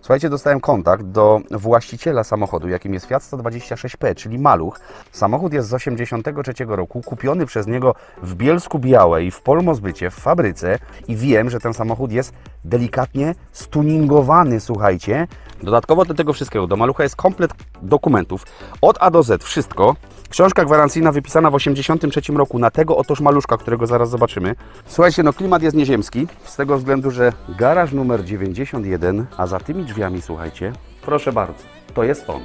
Słuchajcie, dostałem kontakt do właściciela samochodu, jakim jest Fiat 126P, czyli Maluch. Samochód jest z 83 roku, kupiony przez niego w Bielsku Białej, w Polmozbycie, w fabryce i wiem, że ten samochód jest delikatnie stuningowany, słuchajcie. Dodatkowo do tego wszystkiego, do Malucha jest komplet dokumentów, od A do Z, wszystko. Książka gwarancyjna wypisana w 83 roku na tego otoż maluszka, którego zaraz zobaczymy. Słuchajcie, no klimat jest nieziemski, z tego względu, że garaż numer 91, a za tymi drzwiami, słuchajcie, proszę bardzo, to jest on.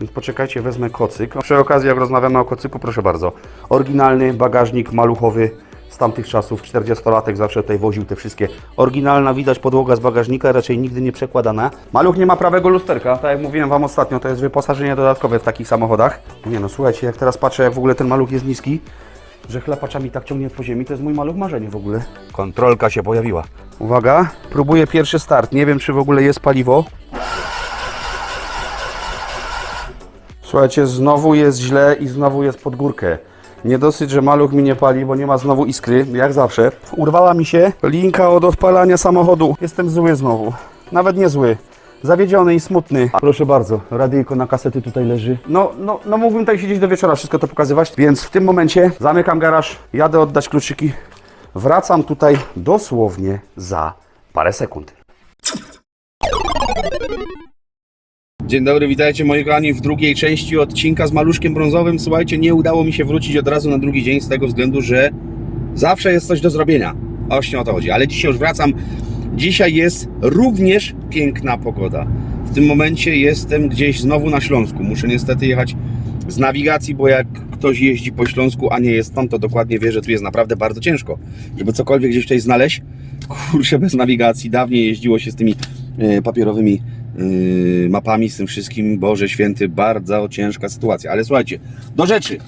Więc poczekajcie, wezmę kocyk. Przy okazji, jak rozmawiamy o kocyku, proszę bardzo. Oryginalny bagażnik maluchowy z tamtych czasów, 40-latek zawsze tutaj woził te wszystkie. Oryginalna, widać podłoga z bagażnika, raczej nigdy nie przekładana. Maluch nie ma prawego lusterka, tak jak mówiłem Wam ostatnio, to jest wyposażenie dodatkowe w takich samochodach. Nie no, słuchajcie, jak teraz patrzę, jak w ogóle ten maluch jest niski, że chlapaczami tak ciągnie po ziemi, to jest mój maluch marzenie w ogóle. Kontrolka się pojawiła. Uwaga, próbuję pierwszy start, nie wiem czy w ogóle jest paliwo. Słuchajcie, znowu jest źle i znowu jest pod górkę. Nie dosyć, że maluch mi nie pali, bo nie ma znowu iskry, jak zawsze. Urwała mi się linka od odpalania samochodu. Jestem zły znowu. Nawet nie zły. Zawiedziony i smutny. Proszę bardzo, radyjko na kasety tutaj leży. No, no, no mógłbym tutaj siedzieć do wieczora, wszystko to pokazywać. Więc w tym momencie zamykam garaż, jadę oddać kluczyki. Wracam tutaj dosłownie za parę sekund. Dzień dobry, witajcie moi kochani w drugiej części odcinka z maluszkiem brązowym. Słuchajcie, nie udało mi się wrócić od razu na drugi dzień z tego względu, że zawsze jest coś do zrobienia. Właśnie o to chodzi. Ale dzisiaj już wracam. Dzisiaj jest również piękna pogoda. W tym momencie jestem gdzieś znowu na Śląsku. Muszę niestety jechać z nawigacji, bo jak ktoś jeździ po Śląsku, a nie jest tam, to dokładnie wie, że tu jest naprawdę bardzo ciężko. Żeby cokolwiek gdzieś tutaj znaleźć, kurczę, bez nawigacji. Dawniej jeździło się z tymi e, papierowymi mapami, z tym wszystkim. Boże święty, bardzo ciężka sytuacja. Ale słuchajcie, do rzeczy.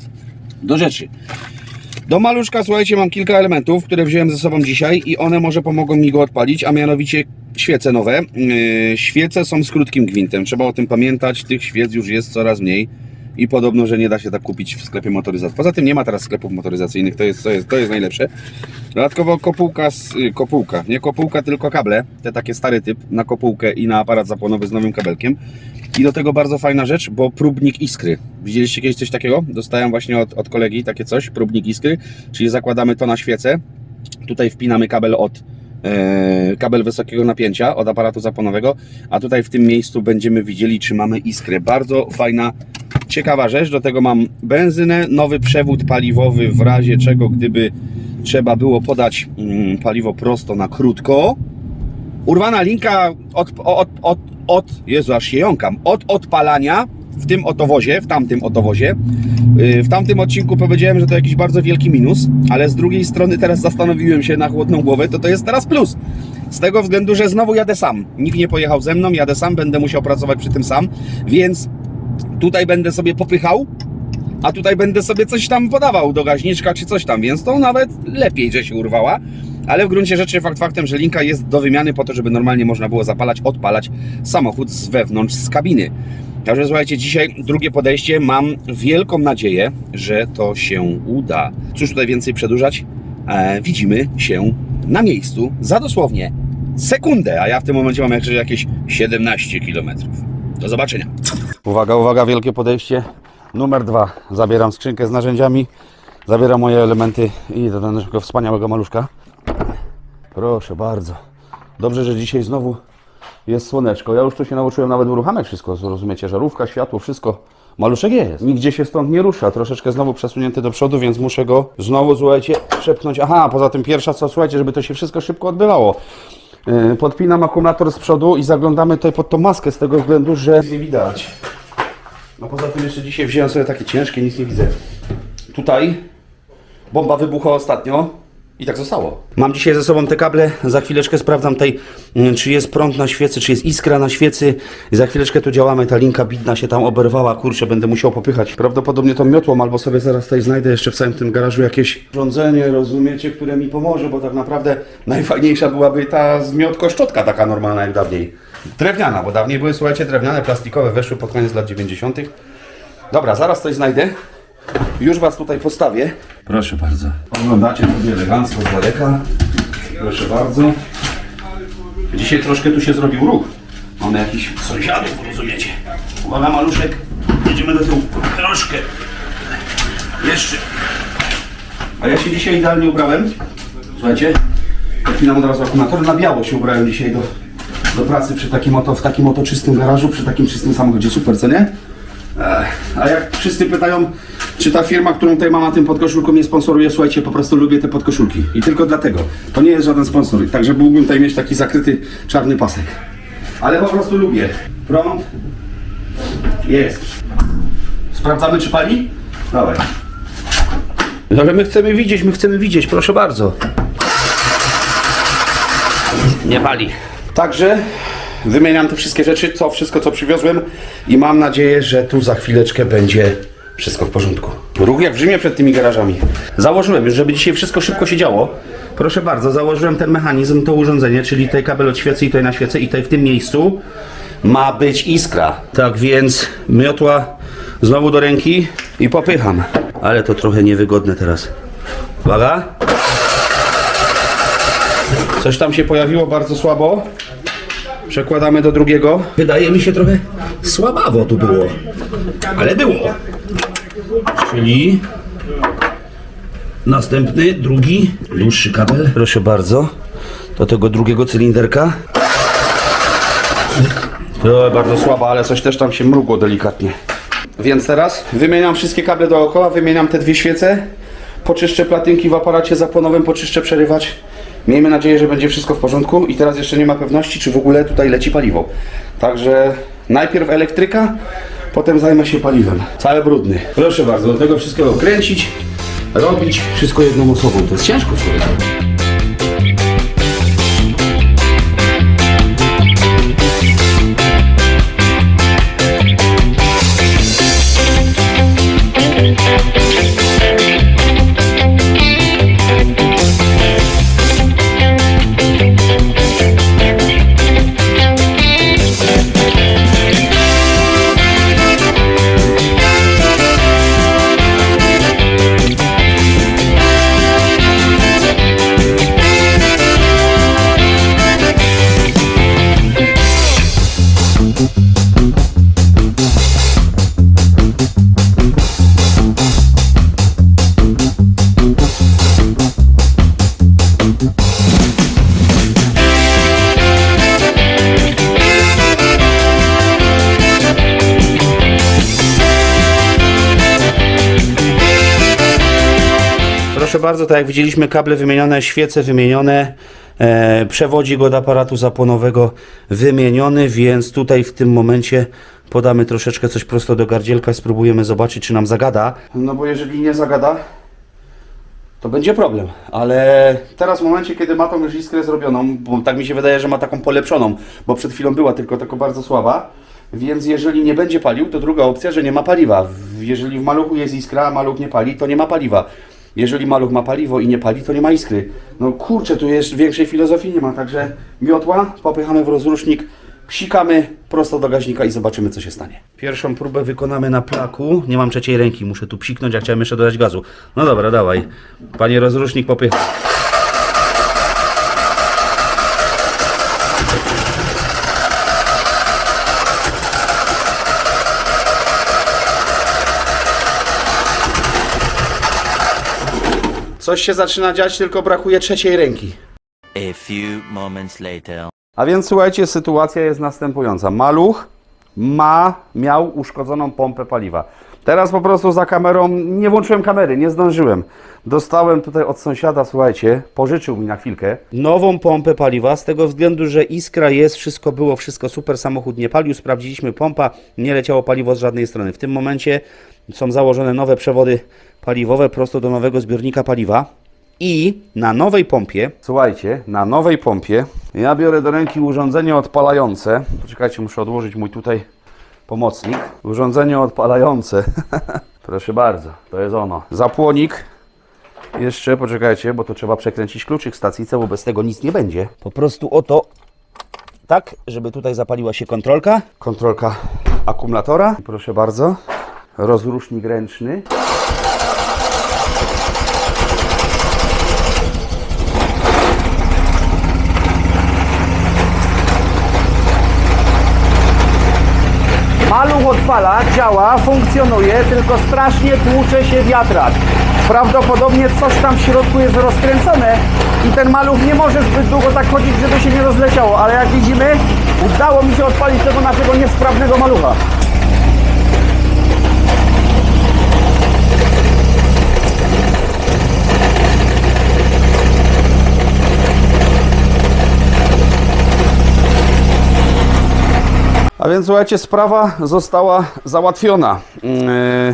Do rzeczy. Do maluszka, słuchajcie, mam kilka elementów, które wziąłem ze sobą dzisiaj i one może pomogą mi go odpalić, a mianowicie świece nowe. Yy, świece są z krótkim gwintem, trzeba o tym pamiętać, tych świec już jest coraz mniej i podobno, że nie da się tak kupić w sklepie motoryzacyjnym. Poza tym nie ma teraz sklepów motoryzacyjnych, to jest, to jest, to jest najlepsze. Dodatkowo kopułka, z, y, kopułka, nie kopułka, tylko kable, te takie stary typ, na kopułkę i na aparat zapłonowy z nowym kabelkiem. I do tego bardzo fajna rzecz, bo próbnik iskry. Widzieliście kiedyś coś takiego? Dostałem właśnie od, od kolegi takie coś, próbnik iskry, czyli zakładamy to na świecę, tutaj wpinamy kabel od e, kabel wysokiego napięcia od aparatu zapłonowego, a tutaj w tym miejscu będziemy widzieli, czy mamy iskrę. Bardzo fajna, ciekawa rzecz. Do tego mam benzynę, nowy przewód paliwowy w razie czego, gdyby trzeba było podać mm, paliwo prosto na krótko. Urwana linka od, od, od, od Jezu, aż się jąkam, od odpalania w tym otowozie, w tamtym otowozie. Yy, W tamtym odcinku powiedziałem, że to jakiś bardzo wielki minus, ale z drugiej strony teraz zastanowiłem się na chłodną głowę, to to jest teraz plus. Z tego względu, że znowu jadę sam. Nikt nie pojechał ze mną, jadę sam, będę musiał pracować przy tym sam, więc tutaj będę sobie popychał, a tutaj będę sobie coś tam podawał do gaźniczka czy coś tam, więc to nawet lepiej, że się urwała. Ale w gruncie rzeczy fakt faktem, że linka jest do wymiany po to, żeby normalnie można było zapalać, odpalać samochód z wewnątrz z kabiny. Także słuchajcie, dzisiaj drugie podejście. Mam wielką nadzieję, że to się uda. Cóż tutaj więcej przedłużać? E, widzimy się na miejscu za dosłownie sekundę, a ja w tym momencie mam jakieś 17 km. Do zobaczenia. Uwaga, uwaga, wielkie podejście. Numer dwa. Zabieram skrzynkę z narzędziami, zabieram moje elementy i idę do naszego wspaniałego maluszka. Proszę bardzo. Dobrze, że dzisiaj znowu jest słoneczko. Ja już tu się nauczyłem nawet uruchamiać wszystko, rozumiecie, żarówka, światło, wszystko. Maluszek jest. Nigdzie się stąd nie rusza. Troszeczkę znowu przesunięty do przodu, więc muszę go znowu, słuchajcie, przepchnąć. Aha, poza tym pierwsza co, słuchajcie, żeby to się wszystko szybko odbywało. Yy, Podpinam akumulator z przodu i zaglądamy tutaj pod tą maskę z tego względu, że nie widać. No poza tym jeszcze dzisiaj wziąłem sobie takie ciężkie, nic nie widzę. Tutaj bomba wybuchła ostatnio i tak zostało. Mam dzisiaj ze sobą te kable, za chwileczkę sprawdzam tutaj, mm, czy jest prąd na świecy, czy jest iskra na świecy. Za chwileczkę tu działamy, ta linka bidna się tam oberwała, kurczę, będę musiał popychać. Prawdopodobnie tą miotłą, albo sobie zaraz tutaj znajdę jeszcze w całym tym garażu jakieś urządzenie, rozumiecie, które mi pomoże, bo tak naprawdę najfajniejsza byłaby ta zmiotko-szczotka taka normalna jak dawniej. Drewniana, bo dawniej były, słuchajcie, drewniane, plastikowe, weszły pod koniec lat 90. Dobra, zaraz coś znajdę. Już Was tutaj postawię. Proszę bardzo. Oglądacie sobie elegancko z daleka. Proszę bardzo. Dzisiaj troszkę tu się zrobił ruch. Mamy jakiś sąsiadów, rozumiecie? Uwaga, maluszek. Jedziemy do tyłu. Troszkę. Jeszcze. A ja się dzisiaj idealnie ubrałem. Słuchajcie, chwilę od razu akumulator. Na biało się ubrałem dzisiaj do, do pracy przy takim oto, w takim oto czystym garażu, przy takim czystym samochodzie. Super, co nie? A jak wszyscy pytają, czy ta firma, którą tutaj mam na tym podkoszulku mnie sponsoruje, słuchajcie, po prostu lubię te podkoszulki. I tylko dlatego. To nie jest żaden sponsor. Także mógłbym tutaj mieć taki zakryty czarny pasek. Ale po prostu lubię. Prąd jest. Sprawdzamy, czy pali? Dawaj. No ale my chcemy widzieć, my chcemy widzieć, proszę bardzo. Nie pali. Także wymieniam te wszystkie rzeczy, co, wszystko co przywiozłem i mam nadzieję, że tu za chwileczkę będzie wszystko w porządku. Ruch jak w Rzymie przed tymi garażami. Założyłem już, żeby dzisiaj wszystko szybko się działo. Proszę bardzo, założyłem ten mechanizm, to urządzenie, czyli tutaj kabel od świecy i tutaj na świecę i tutaj w tym miejscu ma być iskra. Tak więc miotła znowu do ręki i popycham. Ale to trochę niewygodne teraz. Uwaga. Coś tam się pojawiło bardzo słabo. Przekładamy do drugiego. Wydaje mi się trochę słabawo tu było. Ale było. Czyli następny, drugi, dłuższy kabel. Proszę bardzo. Do tego drugiego cylinderka. To bardzo słaba, ale coś też tam się mrugło delikatnie. Więc teraz wymieniam wszystkie kable dookoła, wymieniam te dwie świece, poczyszczę platynki w aparacie zapłonowym, poczyszczę przerywacz. Miejmy nadzieję, że będzie wszystko w porządku i teraz jeszcze nie ma pewności, czy w ogóle tutaj leci paliwo. Także najpierw elektryka, potem zajmę się paliwem. Cały brudny. Proszę bardzo, do tego wszystkiego kręcić, robić wszystko jedną osobą. To jest ciężko słuchajcie. Bardzo, tak jak widzieliśmy, kable wymienione, świece wymienione, e, przewodzik od aparatu zapłonowego wymieniony, więc tutaj w tym momencie podamy troszeczkę coś prosto do gardzielka, spróbujemy zobaczyć, czy nam zagada. No bo jeżeli nie zagada, to będzie problem. Ale teraz w momencie, kiedy ma tą już iskrę zrobioną, bo tak mi się wydaje, że ma taką polepszoną, bo przed chwilą była tylko taka bardzo słaba, więc jeżeli nie będzie palił, to druga opcja, że nie ma paliwa. Jeżeli w maluchu jest iskra, a maluch nie pali, to nie ma paliwa. Jeżeli maluch ma paliwo i nie pali, to nie ma iskry. No kurczę, tu jest większej filozofii nie ma, także miotła, popychamy w rozrusznik, psikamy prosto do gaźnika i zobaczymy, co się stanie. Pierwszą próbę wykonamy na plaku. Nie mam trzeciej ręki, muszę tu psiknąć, a chciałem jeszcze dodać gazu. No dobra, dawaj. Panie rozrusznik, popychaj. Coś się zaczyna dziać, tylko brakuje trzeciej ręki. A few moments later. A więc słuchajcie, sytuacja jest następująca. Maluch ma, miał uszkodzoną pompę paliwa. Teraz po prostu za kamerą, nie włączyłem kamery, nie zdążyłem. Dostałem tutaj od sąsiada, słuchajcie, pożyczył mi na chwilkę nową pompę paliwa, z tego względu, że iskra jest, wszystko było, wszystko super, samochód nie palił, sprawdziliśmy pompa, nie leciało paliwo z żadnej strony. W tym momencie są założone nowe przewody paliwowe prosto do nowego zbiornika paliwa. I na nowej pompie, słuchajcie, na nowej pompie ja biorę do ręki urządzenie odpalające. Poczekajcie, muszę odłożyć mój tutaj pomocnik. Urządzenie odpalające. Proszę bardzo, to jest ono. Zapłonik. Jeszcze poczekajcie, bo to trzeba przekręcić kluczyk stacyjce, bo bez tego nic nie będzie. Po prostu oto tak, żeby tutaj zapaliła się kontrolka. Kontrolka akumulatora. Proszę bardzo. Rozrusznik ręczny. Maluch odpala, działa, funkcjonuje, tylko strasznie tłucze się wiatrak. Prawdopodobnie coś tam w środku jest rozkręcone i ten maluch nie może zbyt długo tak chodzić, żeby się nie rozleciało, ale jak widzimy, udało mi się odpalić tego naszego niesprawnego malucha. A więc słuchajcie, sprawa została załatwiona. Yy,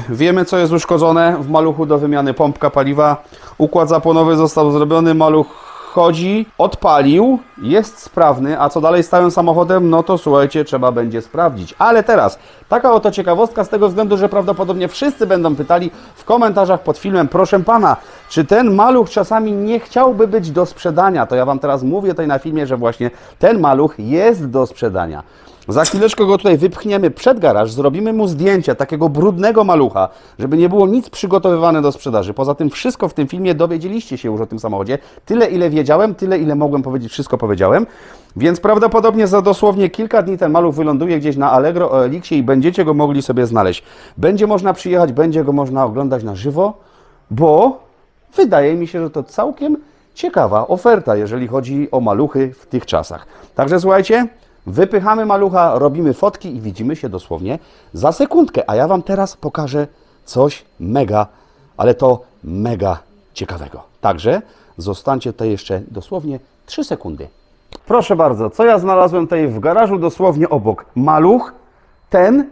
wiemy, co jest uszkodzone w maluchu do wymiany pompka paliwa. Układ zapłonowy został zrobiony, maluch chodzi, odpalił, jest sprawny, a co dalej z całym samochodem, no to słuchajcie, trzeba będzie sprawdzić. Ale teraz, taka oto ciekawostka z tego względu, że prawdopodobnie wszyscy będą pytali w komentarzach pod filmem, proszę pana, czy ten maluch czasami nie chciałby być do sprzedania? To ja wam teraz mówię tutaj na filmie, że właśnie ten maluch jest do sprzedania. Za chwileczkę go tutaj wypchniemy przed garaż, zrobimy mu zdjęcie takiego brudnego malucha, żeby nie było nic przygotowywane do sprzedaży. Poza tym wszystko w tym filmie dowiedzieliście się już o tym samochodzie. Tyle ile wiedziałem, tyle ile mogłem powiedzieć, wszystko powiedziałem. Więc prawdopodobnie za dosłownie kilka dni ten maluch wyląduje gdzieś na Allegro Elixie i będziecie go mogli sobie znaleźć. Będzie można przyjechać, będzie go można oglądać na żywo, bo wydaje mi się, że to całkiem ciekawa oferta, jeżeli chodzi o maluchy w tych czasach. Także słuchajcie, wypychamy malucha, robimy fotki i widzimy się dosłownie za sekundkę. A ja Wam teraz pokażę coś mega, ale to mega ciekawego. Także zostańcie tutaj jeszcze dosłownie 3 sekundy. Proszę bardzo, co ja znalazłem tutaj w garażu dosłownie obok? Maluch, ten,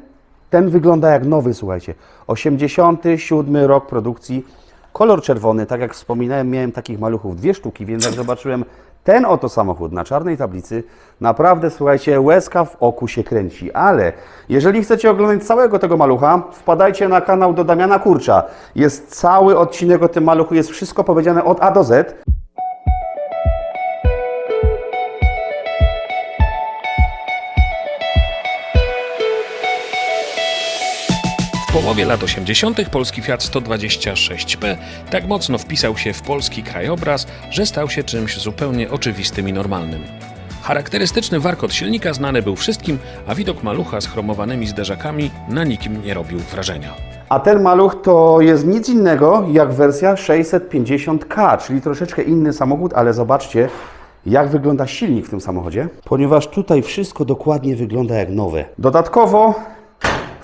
ten wygląda jak nowy, słuchajcie. 87 rok produkcji, kolor czerwony, tak jak wspominałem, miałem takich maluchów dwie sztuki, więc jak zobaczyłem ten oto samochód na czarnej tablicy, naprawdę, słuchajcie, łezka w oku się kręci. Ale jeżeli chcecie oglądać całego tego malucha, wpadajcie na kanał do Damiana Kurcza. Jest cały odcinek o tym maluchu, jest wszystko powiedziane od A do Z. W połowie lat 80. polski Fiat 126P tak mocno wpisał się w polski krajobraz, że stał się czymś zupełnie oczywistym i normalnym. Charakterystyczny warkot silnika znany był wszystkim, a widok malucha z chromowanymi zderzakami na nikim nie robił wrażenia. A ten maluch to jest nic innego jak wersja 650K, czyli troszeczkę inny samochód, ale zobaczcie, jak wygląda silnik w tym samochodzie, ponieważ tutaj wszystko dokładnie wygląda jak nowe. Dodatkowo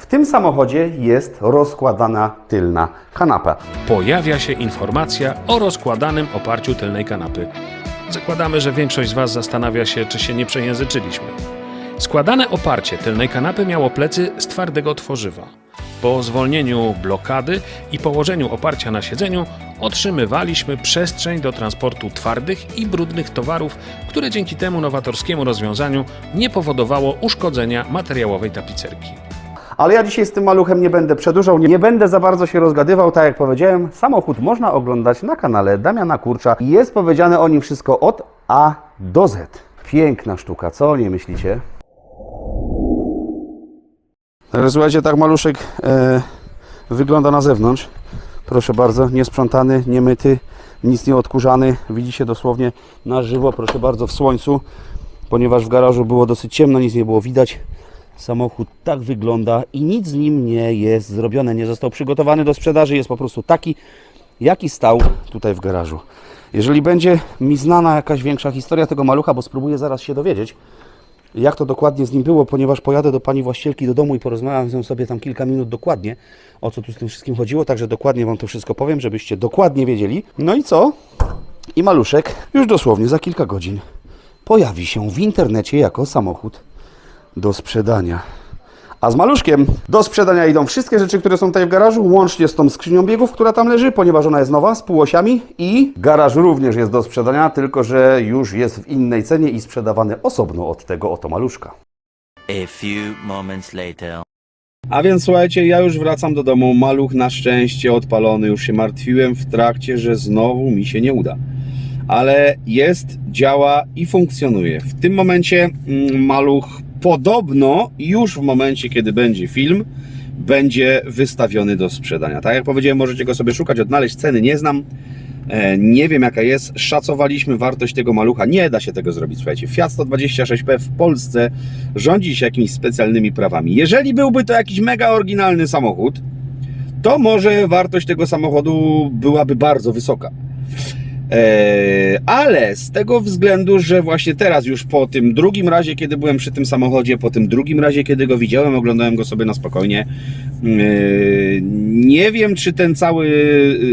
tym samochodzie jest rozkładana tylna kanapa. Pojawia się informacja o rozkładanym oparciu tylnej kanapy. Zakładamy, że większość z Was zastanawia się, czy się nie przejęzyczyliśmy. Składane oparcie tylnej kanapy miało plecy z twardego tworzywa. Po zwolnieniu blokady i położeniu oparcia na siedzeniu otrzymywaliśmy przestrzeń do transportu twardych i brudnych towarów, które dzięki temu nowatorskiemu rozwiązaniu nie powodowało uszkodzenia materiałowej tapicerki. Ale ja dzisiaj z tym maluchem nie będę przedłużał, nie będę za bardzo się rozgadywał, tak jak powiedziałem, samochód można oglądać na kanale Damiana Kurcza jest powiedziane o nim wszystko od A do Z. Piękna sztuka, co nie myślicie? Słuchajcie, tak maluszek e, wygląda na zewnątrz. Proszę bardzo, niesprzątany, niemyty, nic nie odkurzany. Widzicie dosłownie na żywo, proszę bardzo, w słońcu, ponieważ w garażu było dosyć ciemno, nic nie było widać. Samochód tak wygląda i nic z nim nie jest zrobione, nie został przygotowany do sprzedaży, jest po prostu taki, jaki stał tutaj w garażu. Jeżeli będzie mi znana jakaś większa historia tego malucha, bo spróbuję zaraz się dowiedzieć, jak to dokładnie z nim było, ponieważ pojadę do pani właścicielki do domu i porozmawiam z nią sobie tam kilka minut dokładnie, o co tu z tym wszystkim chodziło, także dokładnie Wam to wszystko powiem, żebyście dokładnie wiedzieli. No i co? I maluszek już dosłownie za kilka godzin pojawi się w internecie jako samochód do sprzedania. A z maluszkiem do sprzedania idą wszystkie rzeczy, które są tutaj w garażu, łącznie z tą skrzynią biegów, która tam leży, ponieważ ona jest nowa, z półosiami i garaż również jest do sprzedania, tylko że już jest w innej cenie i sprzedawany osobno od tego oto maluszka. A few moments later. A więc słuchajcie, ja już wracam do domu, maluch na szczęście odpalony, już się martwiłem w trakcie, że znowu mi się nie uda. Ale jest, działa i funkcjonuje. W tym momencie mm, maluch podobno już w momencie, kiedy będzie film, będzie wystawiony do sprzedania. Tak jak powiedziałem, możecie go sobie szukać, odnaleźć, ceny nie znam, E, Nie wiem jaka jest, szacowaliśmy wartość tego malucha, nie da się tego zrobić, słuchajcie. Fiat 126P w Polsce rządzi się jakimiś specjalnymi prawami. Jeżeli byłby to jakiś mega oryginalny samochód, to może wartość tego samochodu byłaby bardzo wysoka. Eee, ale z tego względu, że właśnie teraz już po tym drugim razie, kiedy byłem przy tym samochodzie, po tym drugim razie, kiedy go widziałem, oglądałem go sobie na spokojnie, eee, nie wiem, czy ten cały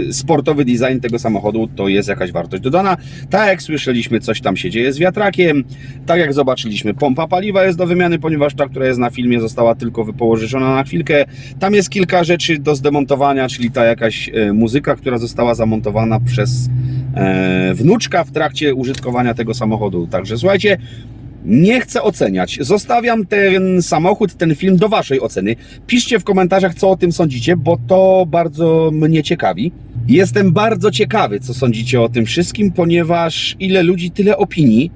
y, sportowy design tego samochodu to jest jakaś wartość dodana. Tak jak słyszeliśmy, coś tam się dzieje z wiatrakiem, tak jak zobaczyliśmy, pompa paliwa jest do wymiany, ponieważ ta, która jest na filmie, została tylko wypołożona na chwilkę. Tam jest kilka rzeczy do zdemontowania, czyli ta jakaś e, muzyka, która została zamontowana przez e, wnuczka w trakcie użytkowania tego samochodu. Także słuchajcie, nie chcę oceniać. Zostawiam ten samochód, ten film do Waszej oceny. Piszcie w komentarzach, co o tym sądzicie, bo to bardzo mnie ciekawi. Jestem bardzo ciekawy, co sądzicie o tym wszystkim, ponieważ ile ludzi, tyle opinii.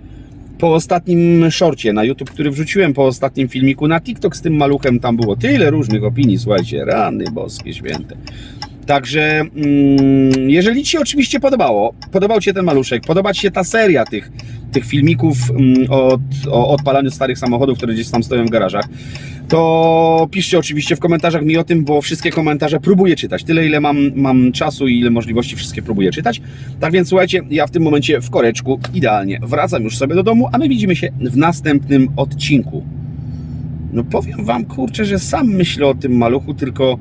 Po ostatnim shorcie na YouTube, który wrzuciłem, po ostatnim filmiku na TikTok z tym maluchem, tam było tyle różnych opinii, słuchajcie, rany boskie święte. Także mm, jeżeli Ci oczywiście podobało, podobał Ci się ten maluszek, podoba Ci się ta seria tych, tych filmików mm, od, o odpalaniu starych samochodów, które gdzieś tam stoją w garażach, to piszcie oczywiście w komentarzach mi o tym, bo wszystkie komentarze próbuję czytać. Tyle, ile mam, mam czasu i ile możliwości, wszystkie próbuję czytać. Tak więc słuchajcie, ja w tym momencie w koreczku idealnie wracam już sobie do domu, a my widzimy się w następnym odcinku. No powiem Wam, kurczę, że sam myślę o tym maluchu, tylko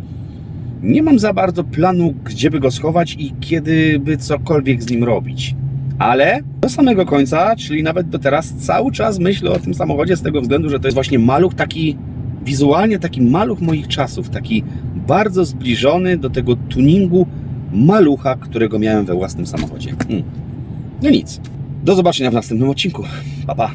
nie mam za bardzo planu, gdzie by go schować i kiedy by cokolwiek z nim robić. Ale do samego końca, czyli nawet do teraz, cały czas myślę o tym samochodzie z tego względu, że to jest właśnie maluch taki, wizualnie taki maluch moich czasów, taki bardzo zbliżony do tego tuningu malucha, którego miałem we własnym samochodzie. Hmm. No nic. Do zobaczenia w następnym odcinku. Pa, pa.